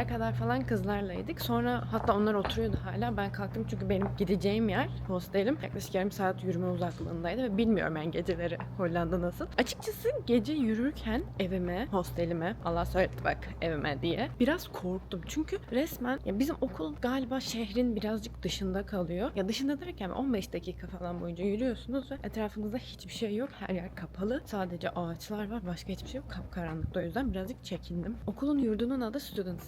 Dün gece 1'e kadar falan kızlarlaydık. Sonra hatta onlar oturuyordu hala. Ben kalktım çünkü benim gideceğim yer hostelim. Yaklaşık yarım saat yürüme uzaklığındaydı ve bilmiyorum ben geceleri Hollanda nasıl. Açıkçası gece yürürken evime, hostelime, Allah söyletti bak evime diye biraz korktum. Çünkü resmen ya bizim okul galiba şehrin birazcık dışında kalıyor. Ya dışında derken 15 dakika falan boyunca yürüyorsunuz ve etrafınızda hiçbir şey yok. Her yer kapalı. Sadece ağaçlar var. Başka hiçbir şey yok. Kapkaranlıkta o yüzden birazcık çekindim. Okulun yurdunun adı Student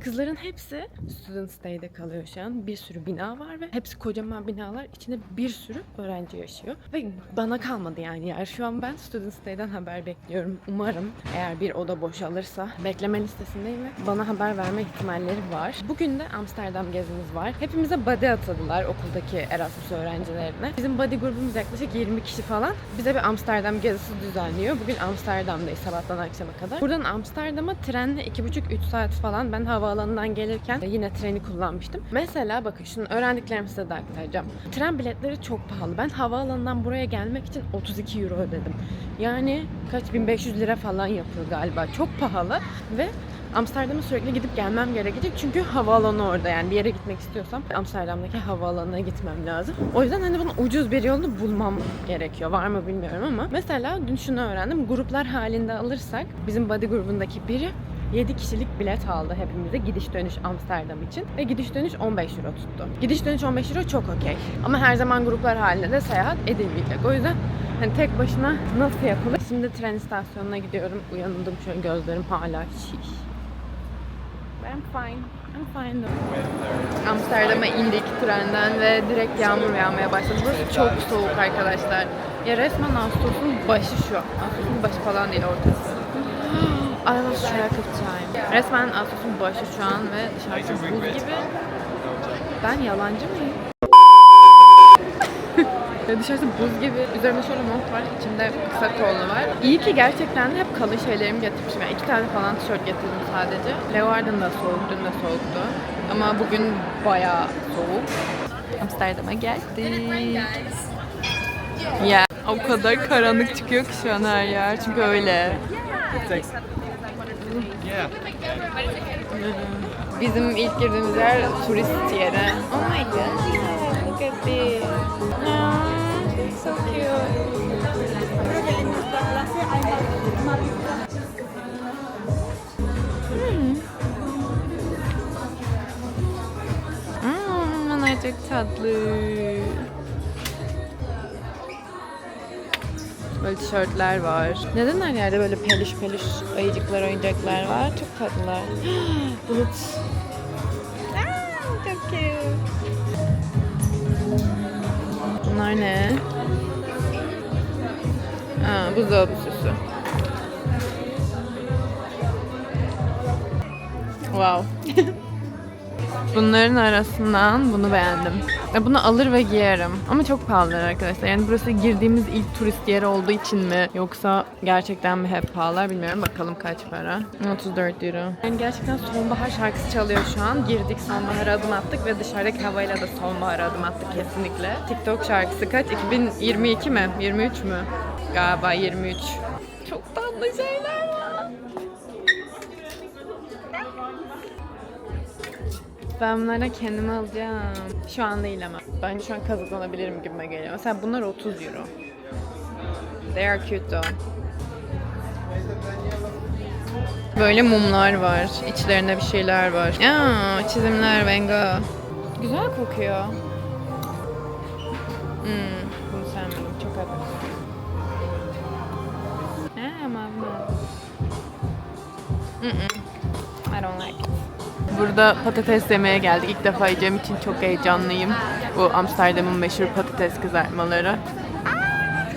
Kızların hepsi Student Stay'de kalıyor şu an. Bir sürü bina var ve hepsi kocaman binalar. İçinde bir sürü öğrenci yaşıyor. Ve bana kalmadı yani yer. Şu an ben Student Stay'den haber bekliyorum. Umarım eğer bir oda boşalırsa bekleme listesindeyim ve bana haber verme ihtimalleri var. Bugün de Amsterdam gezimiz var. Hepimize body atadılar okuldaki Erasmus öğrencilerine. Bizim body grubumuz yaklaşık 20 kişi falan. Bize bir Amsterdam gezisi düzenliyor. Bugün Amsterdam'dayız sabahtan akşama kadar. Buradan Amsterdam'a trenle 2,5-3 saat falan ben havaalanından gelirken yine treni kullanmıştım. Mesela bakın şunu öğrendiklerimi size de aktaracağım. Tren biletleri çok pahalı. Ben havaalanından buraya gelmek için 32 euro ödedim. Yani kaç 1500 lira falan yapıyor galiba. Çok pahalı ve Amsterdam'a sürekli gidip gelmem gerekecek çünkü havaalanı orada yani bir yere gitmek istiyorsam Amsterdam'daki havaalanına gitmem lazım. O yüzden hani bunun ucuz bir yolunu bulmam gerekiyor. Var mı bilmiyorum ama mesela dün şunu öğrendim. Gruplar halinde alırsak bizim body grubundaki biri 7 kişilik bilet aldı hepimize gidiş dönüş Amsterdam için ve gidiş dönüş 15 euro tuttu. Gidiş dönüş 15 euro çok okey. Ama her zaman gruplar halinde de seyahat edilmeyecek. O yüzden hani tek başına nasıl yapılır? Şimdi tren istasyonuna gidiyorum. Uyandım an gözlerim hala şiş. I'm fine. I'm fine though. Amsterdam'a indik trenden ve direkt yağmur yağmaya başladı. Burası çok soğuk arkadaşlar. Ya resmen Ağustos'un başı şu. Ağustos'un başı falan değil ortası. Was track of time. Resmen Ağustos'un başı şu an ve dışarısı buz gibi. Ben yalancı mıyım? Dışarısı buz gibi. Üzerimde şöyle mont var. içimde kısa kollu var. İyi ki gerçekten de hep kalın şeylerimi getirmişim. Yani iki tane falan tişört getirdim sadece. Leeuwarden da soğuk, dün de soğuktu. Ama bugün bayağı soğuk. Amsterdam'a geldik. Ya o kadar karanlık çıkıyor ki şu an her yer. Çünkü öyle. Bizim ilk girdiğimiz yer turist yeri. Oh my god. Look at this. Aww, so cute. Hmm, bunlar çok tatlı. Böyle tişörtler var. Neden her yerde böyle peluş peluş ayıcıklar, oyuncaklar var? Çok tatlılar. Bulut. Çok cute. Bunlar ne? Aa, buzdolabı süsü. Wow. Bunların arasından bunu beğendim. Bunu alır ve giyerim. Ama çok pahalılar arkadaşlar. Yani burası girdiğimiz ilk turist yeri olduğu için mi yoksa gerçekten mi hep pahalılar bilmiyorum. Bakalım kaç para. 34 euro. Yani gerçekten sonbahar şarkısı çalıyor şu an. Girdik sonbahara adım attık ve dışarıdaki havayla da sonbahara adım attık kesinlikle. TikTok şarkısı kaç? 2022 mi? 23 mü? Galiba 23. Çok tatlı şeyler var. Ben bunlara kendime alacağım. Şu an değil ama. Bence şu an kazıklanabilirim gibime geliyor. Mesela bunlar 30 euro. They are cute though. Böyle mumlar var. İçlerinde bir şeyler var. Aa, çizimler, Van Gogh. Güzel kokuyor. Hmm, bunu sevmedim. Çok hafif. Aa, mavi mavi. Mm-mm. Burada patates yemeye geldik. İlk defa yiyeceğim için çok heyecanlıyım. Bu Amsterdam'ın meşhur patates kızartmaları.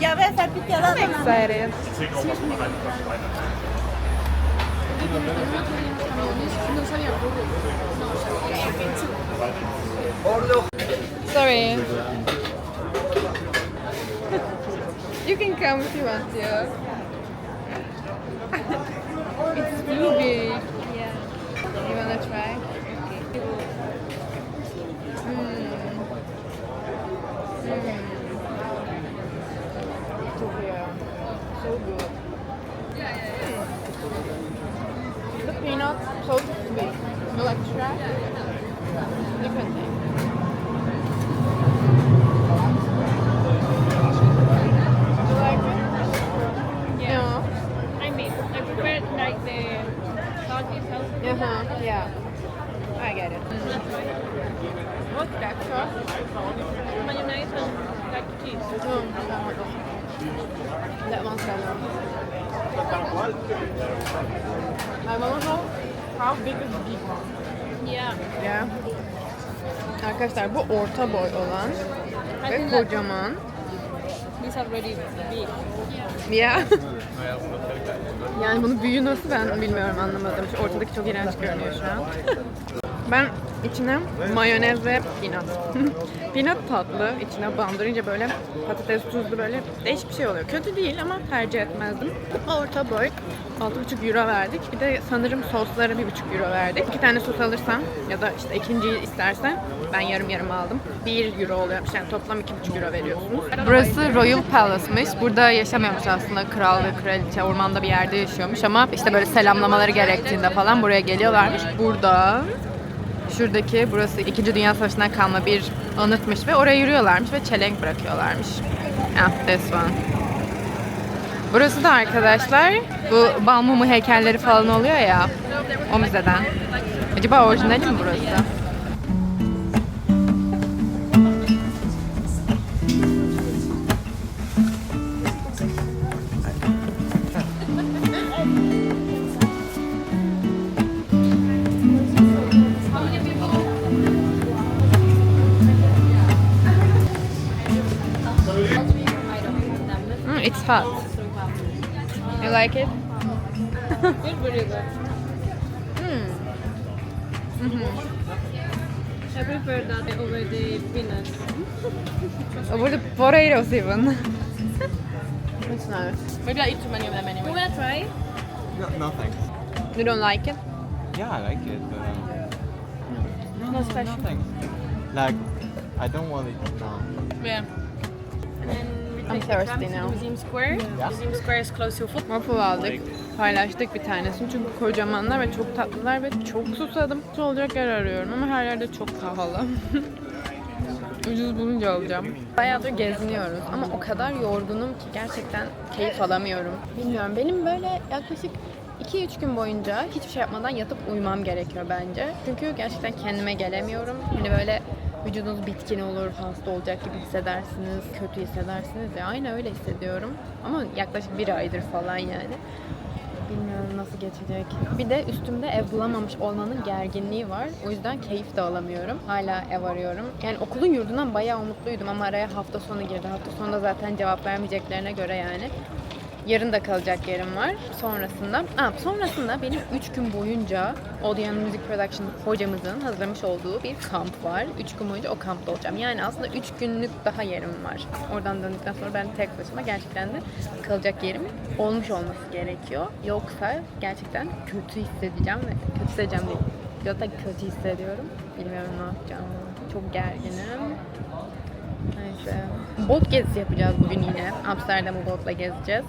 Ya ves al picador. Excited. Sorry. you can come if you want to. it's too extra. Different thing. Like? Yeah. I mean, I prefer like the salty sauce. Uh-huh. Yeah. I get it. What's that sauce? Mayonnaise and like cheese. That one's better. I to know how big is big one? Yeah. Yeah. Arkadaşlar bu orta boy olan I ve think that kocaman. these are really big. Ya. yani bunun büyüğü nasıl ben bilmiyorum anlamadım. Şu ortadaki çok iğrenç görünüyor şu an. Ben içine mayonez ve peanut. peanut tatlı. içine bandırınca böyle patates tuzlu böyle değişik bir şey oluyor. Kötü değil ama tercih etmezdim. Orta boy. 6,5 euro verdik. Bir de sanırım soslara 1,5 euro verdik. İki tane sos alırsam ya da işte ikinciyi istersen ben yarım yarım aldım. 1 euro oluyormuş yani toplam 2,5 euro veriyorsunuz. Burası Royal Palace'mış. Burada yaşamıyormuş aslında kral ve kraliçe ormanda bir yerde yaşıyormuş ama işte böyle selamlamaları gerektiğinde falan buraya geliyorlarmış. Burada şuradaki burası 2. Dünya Savaşı'ndan kalma bir anıtmış ve oraya yürüyorlarmış ve çelenk bırakıyorlarmış. Ah, this one. Burası da arkadaşlar bu bal mumu heykelleri falan oluyor ya o müzeden. Acaba orijinali mi burası? Mm, it's hot. You like it? It's really good. I prefer that over the peanuts. Over the potatoes even. it's nice. Maybe I eat too many of them anyway. You wanna try? No, no thanks. You don't like it? Yeah, I like it, but uh, No special. no thanks. Like, I don't want it now. Yeah. And then we I'm thirsty now. Museum Square. Yeah. Museum Square is close to foot. Waffle aldık. Paylaştık bir tanesini çünkü kocamanlar ve çok tatlılar ve çok susadım. Su olacak yer arıyorum ama her yerde çok pahalı. Ucuz bulunca alacağım. Bayağıdır geziniyoruz ama o kadar yorgunum ki gerçekten keyif alamıyorum. Bilmiyorum benim böyle yaklaşık 2-3 gün boyunca hiçbir şey yapmadan yatıp uyumam gerekiyor bence. Çünkü gerçekten kendime gelemiyorum. Hani böyle vücudunuz bitkin olur, hasta olacak gibi hissedersiniz, kötü hissedersiniz ya. Aynı öyle hissediyorum. Ama yaklaşık bir aydır falan yani. Bilmiyorum nasıl geçecek. Bir de üstümde ev bulamamış olmanın gerginliği var. O yüzden keyif de alamıyorum. Hala ev arıyorum. Yani okulun yurdundan bayağı umutluydum ama araya hafta sonu girdi. Hafta sonunda zaten cevap vermeyeceklerine göre yani. Yarın da kalacak yerim var. Sonrasında, aa, sonrasında benim 3 gün boyunca Odeon Music Production hocamızın hazırlamış olduğu bir kamp var. 3 gün boyunca o kampta olacağım. Yani aslında 3 günlük daha yerim var. Oradan döndükten sonra ben tek başıma gerçekten de kalacak yerim olmuş olması gerekiyor. Yoksa gerçekten kötü hissedeceğim ve kötü hissedeceğim değil. Zaten kötü hissediyorum. Bilmiyorum ne yapacağım. Çok gerginim. Neyse. Bot gezisi yapacağız bugün yine. Amsterdam'ı botla gezeceğiz.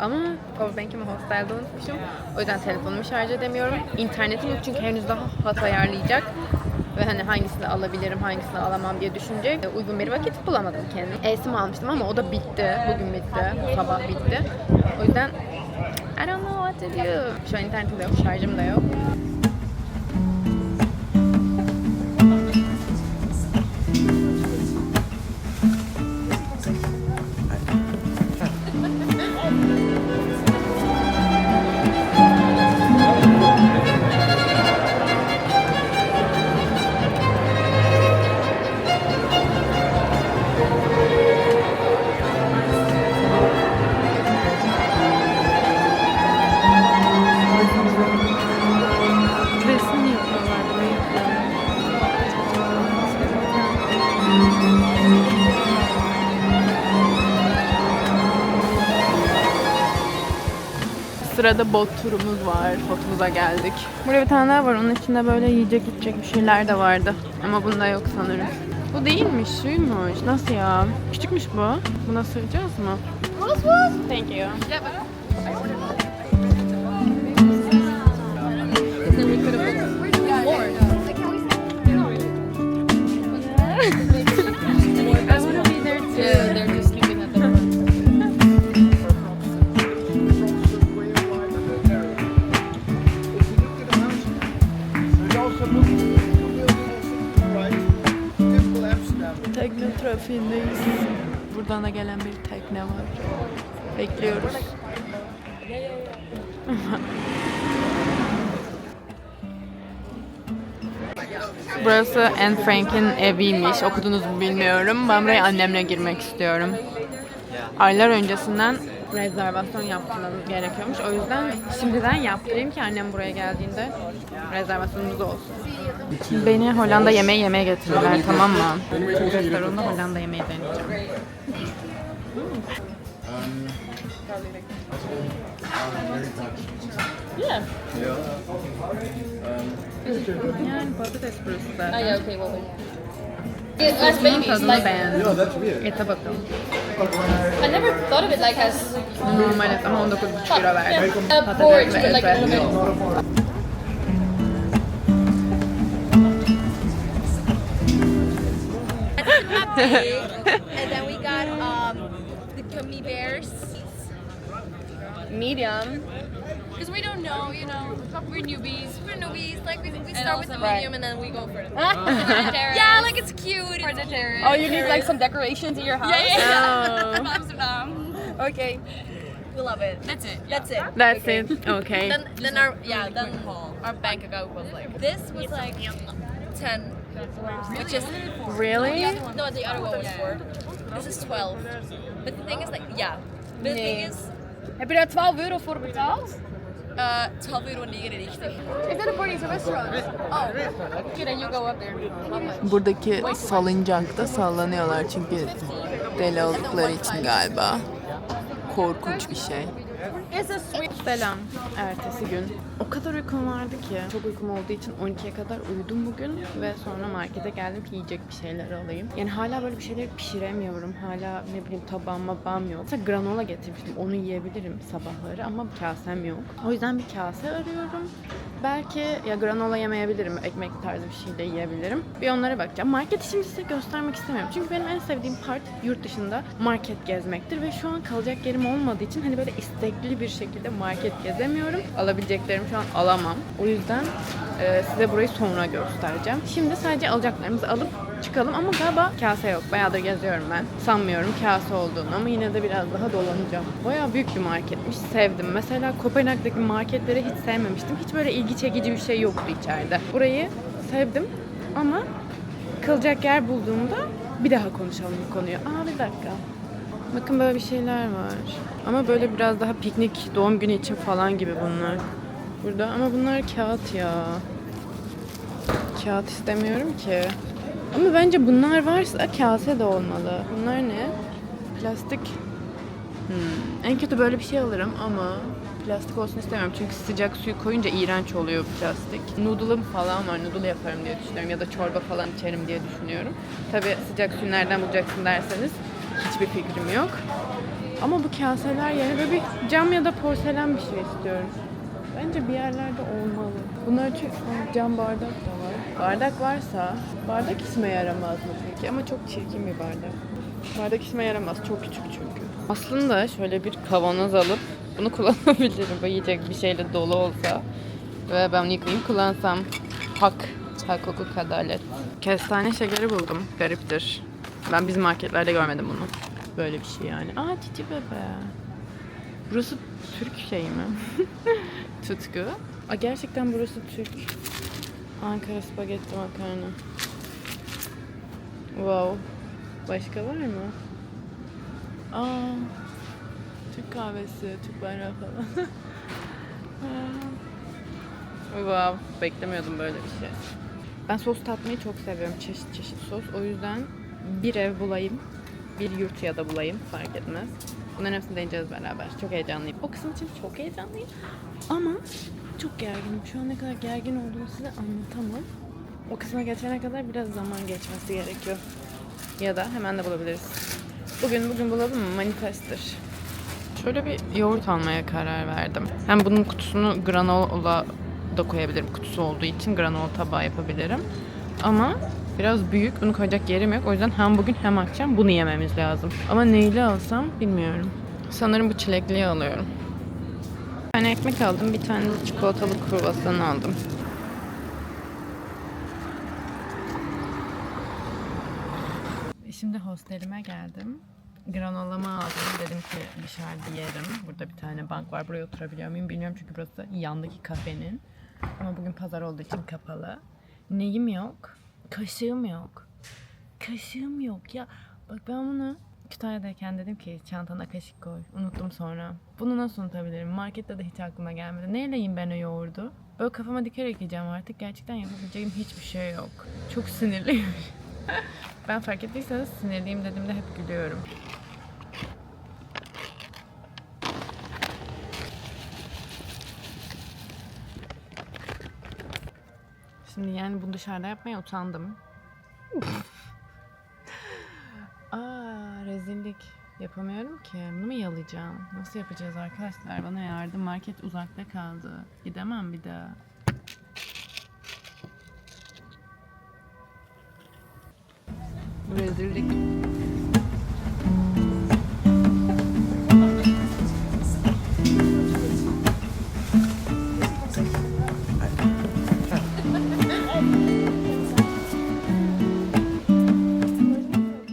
Ama powerbank'imi hostelde unutmuşum. O yüzden telefonumu şarj edemiyorum. İnternetim yok çünkü henüz daha hat ayarlayacak. Ve hani hangisini alabilirim, hangisini alamam diye düşünecek. Uygun bir vakit bulamadım kendim. Esim almıştım ama o da bitti. Bugün bitti. Sabah bitti. O yüzden I don't know what to do. Şu an internetim de yok, şarjım da yok. sırada bot turumuz var. Botumuza geldik. Burada bir tane daha var. Onun içinde böyle yiyecek içecek bir şeyler de vardı. Ama bunda yok sanırım. Bu değilmiş, suymuş. Nasıl ya? Küçükmüş bu. Buna sığacağız mı? Thank you. I. Tekne trafiğindeyiz. Buradan da gelen bir tekne var. Bekliyoruz. Burası Anne Frank'in eviymiş. Okudunuz mu bilmiyorum. Ben buraya annemle girmek istiyorum. Aylar öncesinden rezervasyon yaptırmam gerekiyormuş. O yüzden şimdiden yaptırayım ki annem buraya geldiğinde rezervasyonumuz olsun. Beni Hollanda yemeği yemeye getirdiler tamam mı? Türk restoranında Hollanda yemeği deneyeceğim. Yani patates burası da. Oh, yeah, okay, well, yeah, babies, Tadını like, beğendim. Ete bakalım. I never thought of it like as Normal et ama 19,5 euro verdim. a porridge, ve but like a little bit. And then we got um the gummy bears. Medium. Because we don't know, you know, we're newbies. We're newbies. Like we, we And start with the also- medium and then we go for the yeah, like it's cute. For the terrace. Oh, you need like some decorations in your house? Yeah, yeah, Oh. From Amsterdam. Okay. We love it. That's it. That's it. That's it. Okay. Then then our yeah then our bank account was like this was like ten, which is Really? no the other one was four. This is twelve. But the thing is like yeah. But the thing is Heb je daar 12 euro voor betaald? Uh 12 euro niet richtig. Is that a Portuguese restaurant? Oh, you go up there. Buradaki salıncakta sallanıyorlar çünkü deli oldukları için galiba. Korkunç bir şey. It's a sweet. Selam. Ertesi gün. O kadar uykum vardı ki. Çok uykum olduğu için 12'ye kadar uyudum bugün ve sonra markete geldim yiyecek bir şeyler alayım. Yani hala böyle bir şeyleri pişiremiyorum. Hala ne bileyim tabağım mabağım yok. Mesela granola getirmiştim. Onu yiyebilirim sabahları ama kasem yok. O yüzden bir kase arıyorum. Belki ya granola yemeyebilirim. Ekmek tarzı bir şey de yiyebilirim. Bir onlara bakacağım. Marketi şimdi size göstermek istemiyorum. Çünkü benim en sevdiğim part yurt dışında market gezmektir ve şu an kalacak yerim olmadığı için hani böyle istekli bir şekilde market gezemiyorum. Alabileceklerimi şu an alamam. O yüzden e, size burayı sonra göstereceğim. Şimdi sadece alacaklarımızı alıp çıkalım ama galiba kase yok. Bayağıdır geziyorum ben. Sanmıyorum kase olduğunu ama yine de biraz daha dolanacağım. Bayağı büyük bir marketmiş. Sevdim. Mesela Kopenhag'daki marketleri hiç sevmemiştim. Hiç böyle ilgi çekici bir şey yoktu içeride. Burayı sevdim ama kalacak yer bulduğumda bir daha konuşalım bu konuyu. Aa bir dakika. Bakın böyle bir şeyler var. Ama böyle biraz daha piknik doğum günü için falan gibi bunlar. Burada ama bunlar kağıt ya. Kağıt istemiyorum ki. Ama bence bunlar varsa kase de olmalı. Bunlar ne? Plastik. Hmm. En kötü böyle bir şey alırım ama plastik olsun istemiyorum. Çünkü sıcak suyu koyunca iğrenç oluyor plastik. Noodle'ım falan var. Noodle yaparım diye düşünüyorum. Ya da çorba falan içerim diye düşünüyorum. Tabi sıcak suyu nereden bulacaksın derseniz hiçbir fikrim yok. Ama bu kaseler yerine böyle bir cam ya da porselen bir şey istiyorum. Bence bir yerlerde olmalı. Bunlar çünkü cam bardak da var. Bardak varsa bardak işime yaramaz mı peki? Ama çok çirkin bir bardak. Bardak işime yaramaz. Çok küçük çünkü. Aslında şöyle bir kavanoz alıp bunu kullanabilirim. Bu yiyecek bir şeyle dolu olsa. Ve ben bunu yıkayayım kullansam. Hak. Hak hukuk adalet. Kestane şekeri buldum. Gariptir. Ben bizim marketlerde görmedim bunu. Böyle bir şey yani. Aa cici bebe. Burası Türk şey mi? Tutku. Aa, gerçekten burası Türk. Ankara spagetti makarna. Wow. Başka var mı? Aa. Türk kahvesi, Türk bayrağı falan. Wow. Beklemiyordum böyle bir şey. Ben sos tatmayı çok seviyorum. Çeşit çeşit sos. O yüzden bir ev bulayım. Bir yurt ya da bulayım. Fark etmez. Bunların hepsini deneyeceğiz beraber. Çok heyecanlıyım. O kısım için çok heyecanlıyım. Ama çok gerginim. Şu an ne kadar gergin olduğumu size anlatamam. O kısma geçene kadar biraz zaman geçmesi gerekiyor. Ya da hemen de bulabiliriz. Bugün bugün bulalım mı? Manifesttir. Şöyle bir yoğurt almaya karar verdim. Hem bunun kutusunu granola da koyabilirim. Kutusu olduğu için granola tabağı yapabilirim. Ama biraz büyük. Bunu koyacak yerim yok. O yüzden hem bugün hem akşam bunu yememiz lazım. Ama neyle alsam bilmiyorum. Sanırım bu çilekliyi alıyorum tane ekmek aldım. Bir tane de çikolatalı kruvasan aldım. E, şimdi hostelime geldim. Granolamı aldım. Dedim ki dışarıda yerim. Burada bir tane bank var. Buraya oturabiliyor muyum bilmiyorum. Çünkü burası yandaki kafenin. Ama bugün pazar olduğu için kapalı. Neyim yok? Kaşığım yok. Kaşığım yok ya. Bak ben bunu Kütahya'dayken dedim ki çantana kaşık koy. Unuttum sonra. Bunu nasıl unutabilirim? Markette de hiç aklıma gelmedi. Neyle yiyeyim ben o yoğurdu? Böyle kafama dikerek yiyeceğim artık. Gerçekten yapabileceğim hiçbir şey yok. Çok sinirliyim. ben fark ettiyseniz sinirliyim dediğimde hep gülüyorum. Şimdi yani bunu dışarıda yapmaya utandım. Yapamıyorum ki. Bunu mu yalayacağım? Nasıl yapacağız arkadaşlar? Bana yardım. Market uzakta kaldı. Gidemem bir daha. Rezillik.